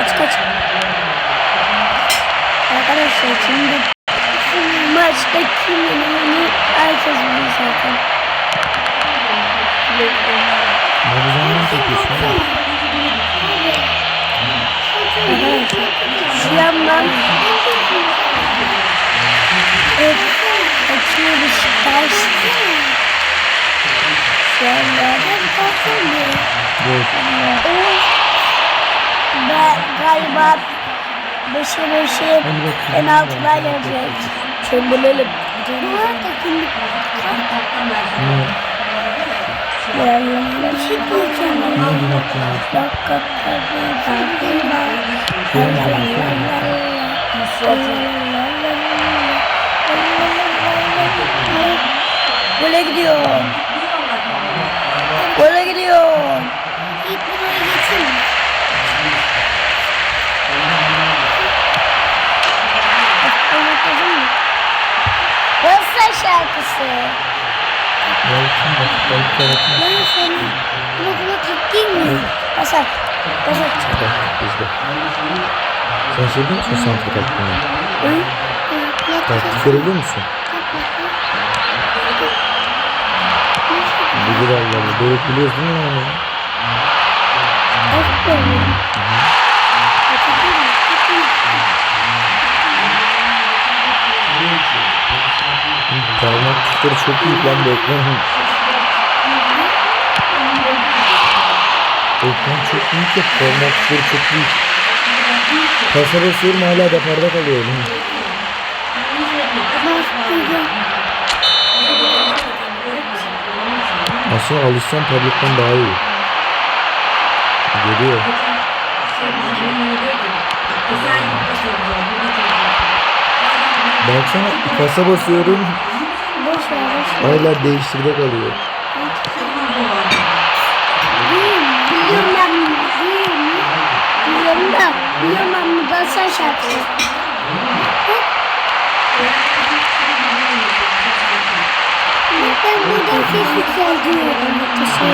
Açık açık. Arkadaşlar şimdi maçta kim yenileni herkes biliyor zaten. Galiba Hadi bakalım. penaltılar gün attın? Gole gidiyor. Ben seni buna buna takayım mı? Basar. Basar. Bizde. Sen söyleyebilir misin santra taktığını? Taktik verebilir misin? Bilir Allah Allah. Doruk biliyoruz değil mi onu? Parmak tuşları çok büyük lan bu ekran. Ekran çok büyük ya parmak tuşları çok büyük. Pasa basıyorum hala deparda kalıyor. oğlum. Aslında alışsam tabletten daha iyi. Geliyor. Baksana pasa basıyorum Boş ver boş ver. hala değiştirde kalıyor. Biliyorum ben bunu. Biliyorum. Da. Biliyorum ben bunu. Galatasaray şarkısı. Ben buradan ses yükseltiyorum. Galatasaray.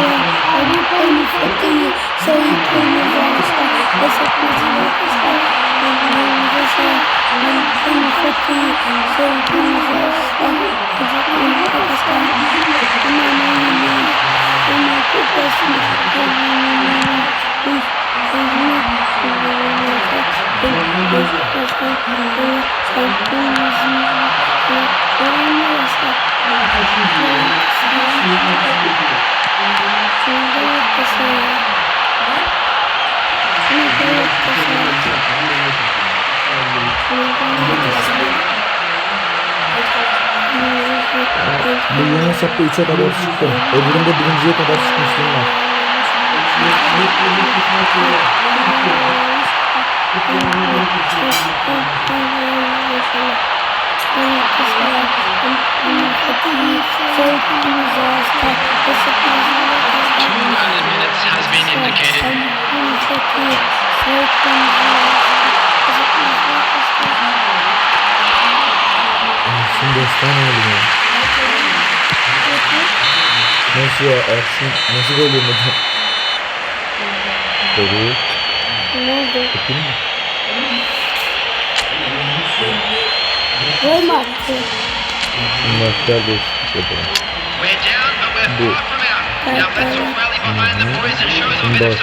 Yeni hesapta 3'e kadar çıktım. Öbüründe birinciye kadar çıkmıştım ben. Destan oldu ya. Nasıl ya Ersin? Nasıl gol yemedi? Doğru. Ne oldu? Bakayım mı? Gol mu attı? Maçlar değişiklik yapalım. Bu. bak.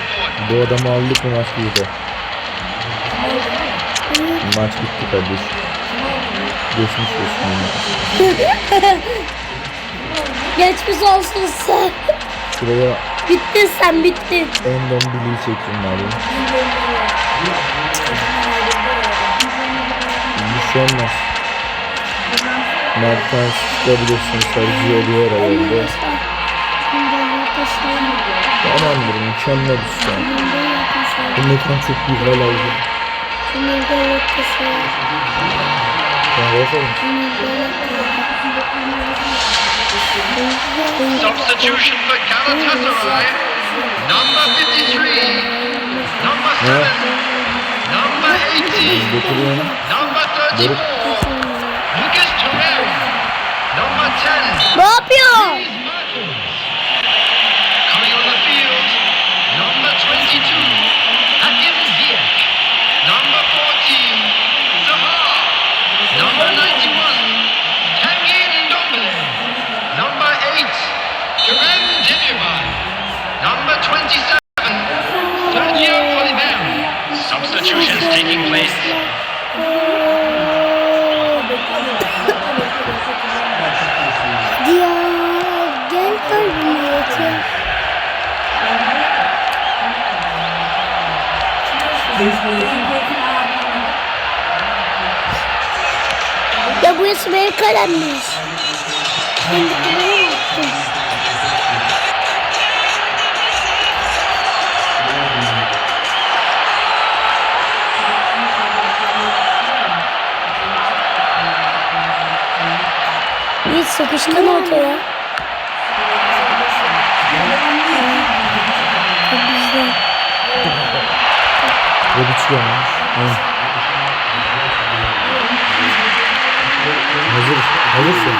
Bu adamı aldık mı maç bitti. Maç bitti kardeş. Geçmiş olsun. Geçmiş olsun sen. Şuraya Bittin sen bittin. Endon Billy'yi çektim abi. Şey olmaz. Mertens çıkabilirsin. Sergio oluyor herhalde. Tamamdır mükemmel işte. Bu mekan çok hala uzun. Ben yazarım. Substitution for Galatasaray. Number 53. Number Ne? 7. Number 80. Getiriyorum. Number dem Ya burası benim kalemmiş. Ben de kalemi yaptım. Bir sıkışkan ortaya. Gelmiş. Evet. Hazır. Hazırsın.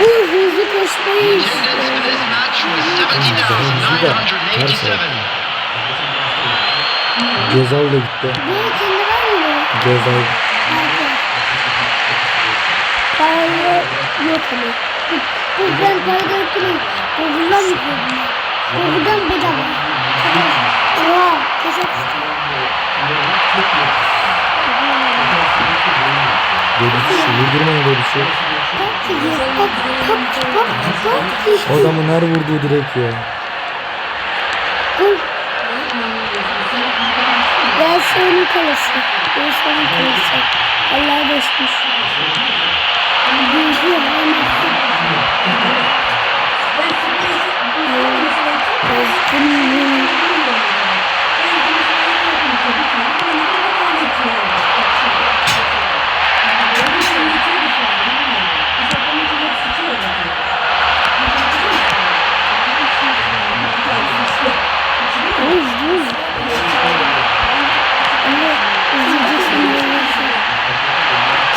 Bu hızlı koşmayı Attendance for this match was 70,987. Gezal da gitti. Gezal. Para yok ama. Bu ben para da yoktum. Google'dan yüklüyordum. Google'dan bedava. Oha. Kazakistan. Rebic. Vurdurmayın Rebic'i. Pop gidiyor. Pop pop pop pop. Adamın her vurduğu direkt ya. Gol. Galatasaray'ın kalesi. Galatasaray'ın kalesi. Allah geçmiş. Büyüyor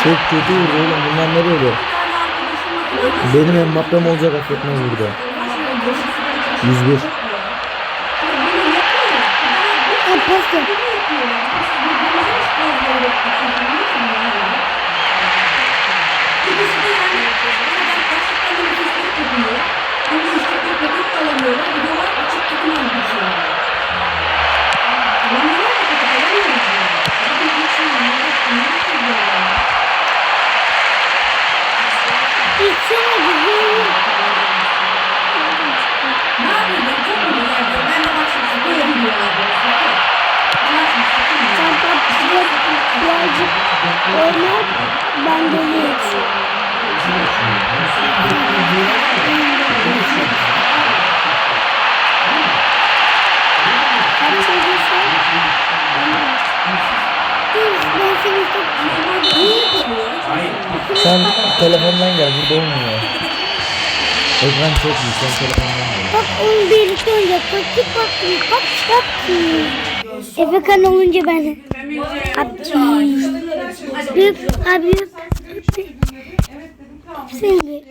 Çok kötü vurdu oğlum. Bunlar ne böyle? Benim Mbappe'm olacak affetmez burada. 101. pas yap. İçine gidiyor. Sen tatlıda birazcık oynar. Ben de yiğit. Kaç söylüyorsan ben de Dur ben seni çok Sen telefondan gel. Burada olmuyor. Ekran çok iyi. Sen telefondan gel. Bak onu birlikte oynayacak. Taktik bakayım. Bak bakayım. Efekan olunca ben. Abci. Büyük abi öp. Öp. Sen de.